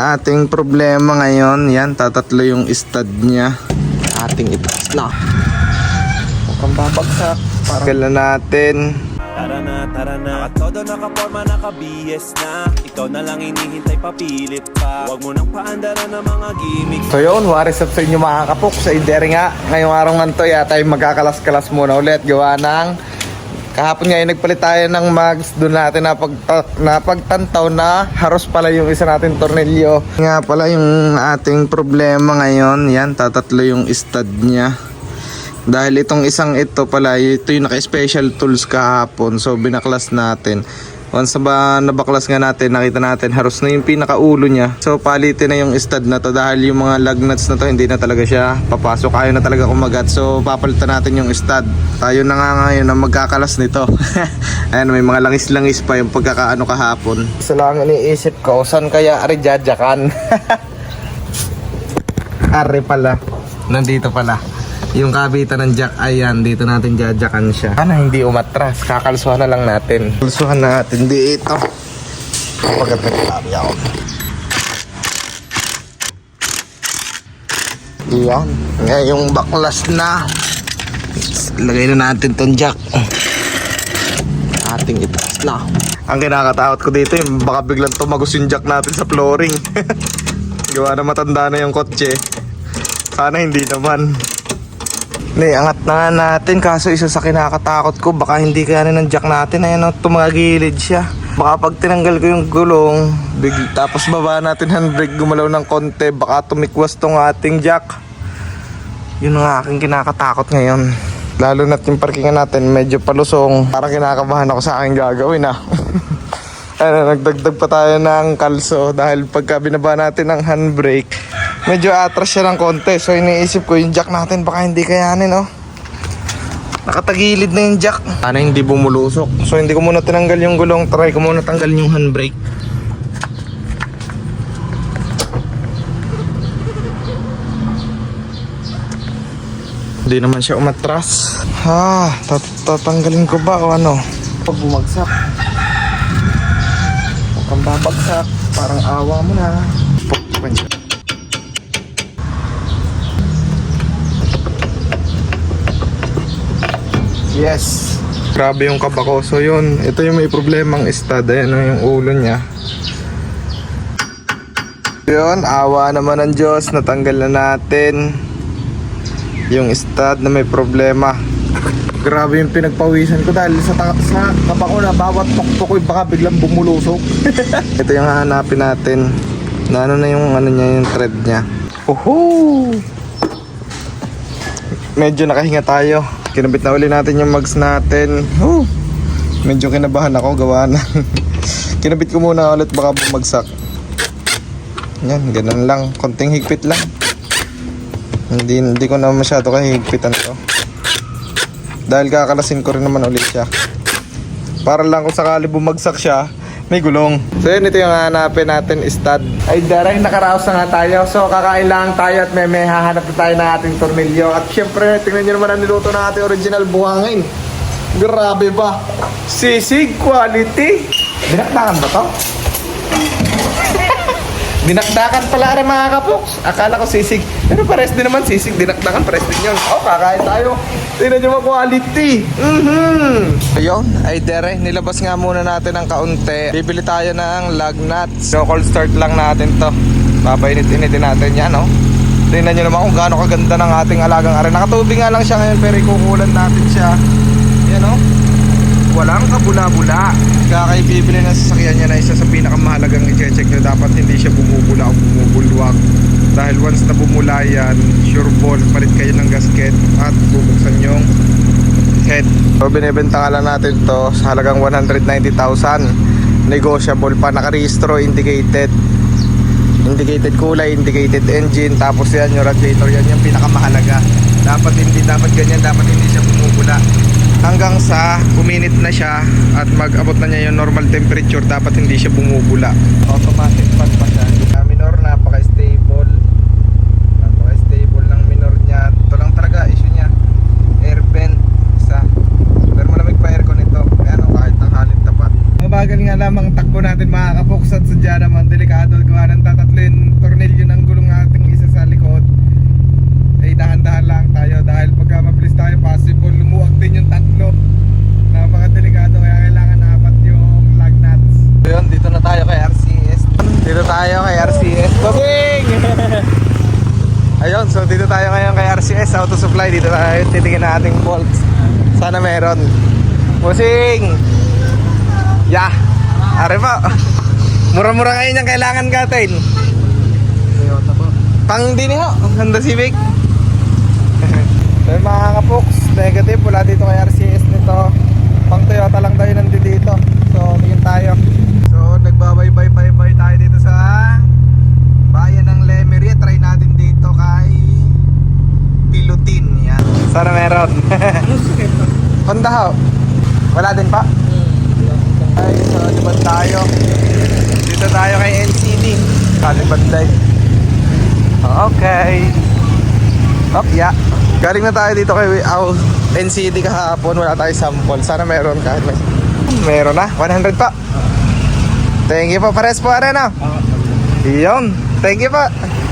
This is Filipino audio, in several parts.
Ating problema ngayon, yan, tatatlo yung stud niya. Ating itaas na. Mukhang babagsak. Parang na natin. Tara na, tara na Nakatodo, nakaporma, naka-BS na Ikaw na lang hinihintay, papilit pa Huwag mo nang paandaran ng mga gimmick So yun, waris up sa inyo mga kapok. Sa Idere nga, ngayong araw nga to, yata yung magkakalas-kalas muna ulit. Gawa ng kahapon ngayon nagpalit tayo ng mags. Doon natin napagta- napagtantaw na haros pala yung isa natin tornilyo. Nga pala yung ating problema ngayon, yan, tatatlo yung stud niya. Dahil itong isang ito pala, ito yung naka-special tools kahapon. So binaklas natin. Once na ba nabaklas nga natin, nakita natin haros na yung pinakaulo niya. So palitin na yung stud na to dahil yung mga lug nuts na to hindi na talaga siya papasok. Ayaw na talaga kumagat. So papalitan natin yung stud. Tayo na nga ngayon na magkakalas nito. Ayan, may mga langis-langis pa yung pagkakaano kahapon. Isa lang iniisip ko, saan kaya ari jajakan? Ari pala. Nandito pala. Yung kabitan ng jack, ayan, dito natin jajakan siya. Sana hindi umatras, kakalsuhan na lang natin. Kalsuhan natin dito. Kapag nagkabi ako. Iyan. Ngayong baklas na. Lagay na natin tong jack. Ating itaas na. Ang kinakatakot ko dito, yung baka biglang tumagos yung jack natin sa flooring. Gawa na matanda na yung kotse. Sana hindi naman. Hindi, angat na nga natin. Kaso isa sa kinakatakot ko, baka hindi kayanin ng jack natin. Ayan, oh, tumagilid siya. Baka pag tinanggal ko yung gulong, big, tapos baba natin handbrake, gumalaw ng konti, baka tumikwas tong ating jack. Yun ang aking kinakatakot ngayon. Lalo na yung parkingan natin, medyo palusong. Parang kinakabahan ako sa aking gagawin ah. ano, nagdagdag pa tayo ng kalso dahil pagka binaba natin ng handbrake, medyo atras siya ng konti. So iniisip ko yung jack natin baka hindi kayanin oh. Nakatagilid na yung jack. Sana hindi bumulusok. So hindi ko muna tinanggal yung gulong. Try ko muna tanggal yung handbrake. Hindi naman siya umatras. Ha, tat- tatanggalin ko ba o ano? Pag bumagsak. Mukhang babagsak. Parang awa mo na. Pukpukan siya. Yes. Grabe yung kabako. So yun, ito yung may problemang stud. Ayan oh, yung ulo niya. Yun, awa naman ng Diyos. Natanggal na natin yung stud na may problema. Grabe yung pinagpawisan ko dahil sa, ta- sa kabako na bawat tuktok ko baka biglang bumulusok. ito yung hahanapin natin. Na ano na yung ano niya, yung thread niya. Uhu! Medyo nakahinga tayo. Kinabit na uli natin yung mags natin. Whew. Medyo kinabahan ako gawa na. Kinabit ko muna ulit baka bumagsak. Yan, ganun lang. Konting higpit lang. Hindi, hindi ko na masyado kahigpitan to. Dahil kakalasin ko rin naman ulit siya. Para lang kung sakali bumagsak siya, may gulong. So yun, ito yung hanapin natin, stud. Ay, direct nakaraos na nga tayo. So kakain lang tayo at may, may hahanap na tayo ng ating tornilyo. At syempre, tingnan nyo naman ang niluto ng ating original buhangin. Grabe ba? Sisig quality. Dinakdakan ba to? Dinakdakan pala rin mga kapoks. Akala ko sisig. Pero pares din naman sisig. Dinakdakan pares din yun. Oh, kakain tayo. Tingnan nyo mga quality. Mm-hmm. Ayun, ay dere. Nilabas nga muna natin ng kaunti. Bibili tayo ng lug nuts. So, cold start lang natin to. Papainit-initin natin yan, no? Tingnan nyo naman kung gaano kaganda ng ating alagang are. Nakatubig nga lang siya ngayon pero ikukulan natin siya. Yan, no? walang kabula-bula. Kaya kayo bibili ng sasakyan niya na isa sa pinakamahalagang i-check nyo. Dapat hindi siya bumubula o bumubulwak. Dahil once na bumula yan, sure ball, palit kayo ng gasket at bubuksan yung head. So binibenta lang natin to sa halagang 190,000. Negotiable pa, nakarehistro, indicated. Indicated kulay, indicated engine, tapos yan yung radiator, yan yung pinakamahalaga. Dapat hindi, dapat ganyan, dapat hindi siya bumubula hanggang sa uminit na siya at mag-abot na niya yung normal temperature dapat hindi siya bumubula automatic ng tatatlin tornilyo ng gulong ating isa sa likod. Ay eh, dahan-dahan lang tayo dahil pagka mabilis tayo possible lumuwag din yung tatlo. Napakadelikado kaya kailangan apat yung lug nuts. So yun dito na tayo kay RCS dito tayo kay RCS babing! Ayun so dito tayo ngayon kay RCS auto supply dito tayo. Titingin na ating bolts. Sana meron. Musing! Yeah! Are po! Mura-mura ngayon yung kailangan natin. Pang din ho, Honda Civic. so yung mga kapoks, negative wala dito kay RCS nito. Pang Toyota lang tayo nandito dito. So tingin tayo. So nagbabaybay-baybay tayo dito sa bayan ng Lemery. Try natin dito kay Pilutin. Yan. Sana meron. Honda ho. Wala din pa? Ay, so naman tayo. Dito tayo kay NCD. Kalibad tayo. Okay. Oh, yeah. Galing na tayo dito kay oh, NCD kahapon. Wala tayo sample. Sana meron kahit may... Meron na. 100 pa. Thank you po. Pares po, Arena. Iyon. Thank you po.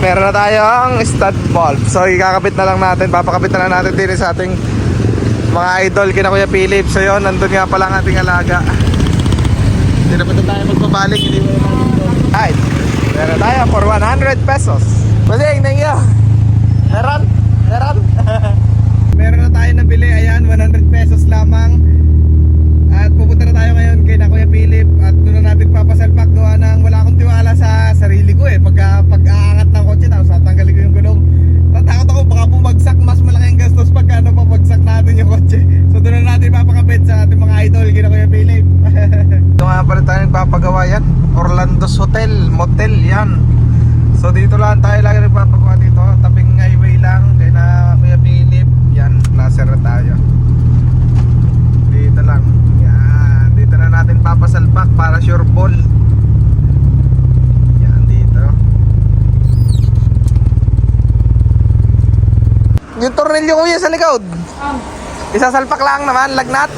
Meron na tayo ang stud bulb. So, ikakabit na lang natin. Papakabit na lang natin din sa ating mga idol kina Kuya Philip. So, yun. Nandun nga pala ang ating alaga. Hindi na pa na tayo magbabalik. Hindi mo na Ay, meron tayo for 100 pesos. Masing, thank you. Meron? Meron? meron na tayo nabili. Ayan, 100 pesos lamang. Nagpapagawa yan. Orlando's Hotel, Motel yan. So dito lang tayo lagi nagpapagawa dito. Taping highway lang kay na Kuya Philip. Yan, laser tayo. Dito lang. Yan. Dito na natin papasalpak para sure ball. Yan, dito. Yung tornilyo kuya sa likod. Isasalpak lang naman, lagnat.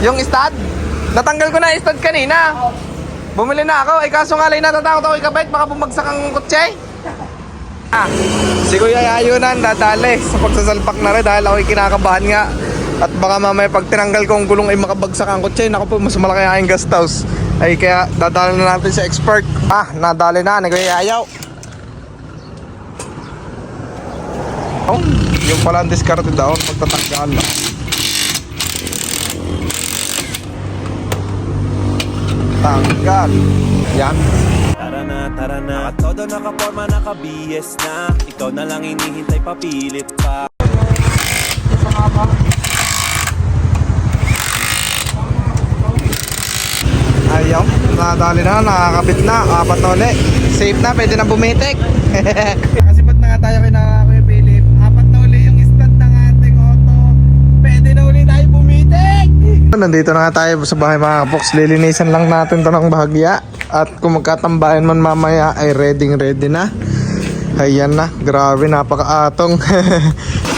Yung stud. Natanggal ko na yung stud kanina. Bumili na ako. Eh kaso nga lang natatakot ako ikabit. Baka bumagsak ang kutse. Ah, si Kuya Yayunan dadali sa pagsasalpak na rin dahil ako'y kinakabahan nga. At baka mamaya pag tinanggal ko ang gulong ay makabagsak ang kutse. Naku po, mas malaki ang gas house. Ay kaya dadali na natin sa expert. Ah, nadali na ni Kuya Yayaw. Oh, yung pala ang discarte daw, magtatanggal lang. Tanggal. Yan. Tara na, tara na Nakatodo, nakaporma, nakabihis na Ikaw na lang hinihintay, papilit pa Ayaw, nadali na, nakakabit na, apat na uli. Safe na, pwede na bumitik. Kasi ba't na nga tayo kay na Kuya Philip? Apat na uli yung stand ng ating auto. Pwede na uli tayo bumitik. Nandito na nga tayo sa bahay mga kapoks. Lilinisan lang natin to ng bahagya. At kung magkatambayan man mamaya ay ready ready na. Ayan na, grabe, napakaatong.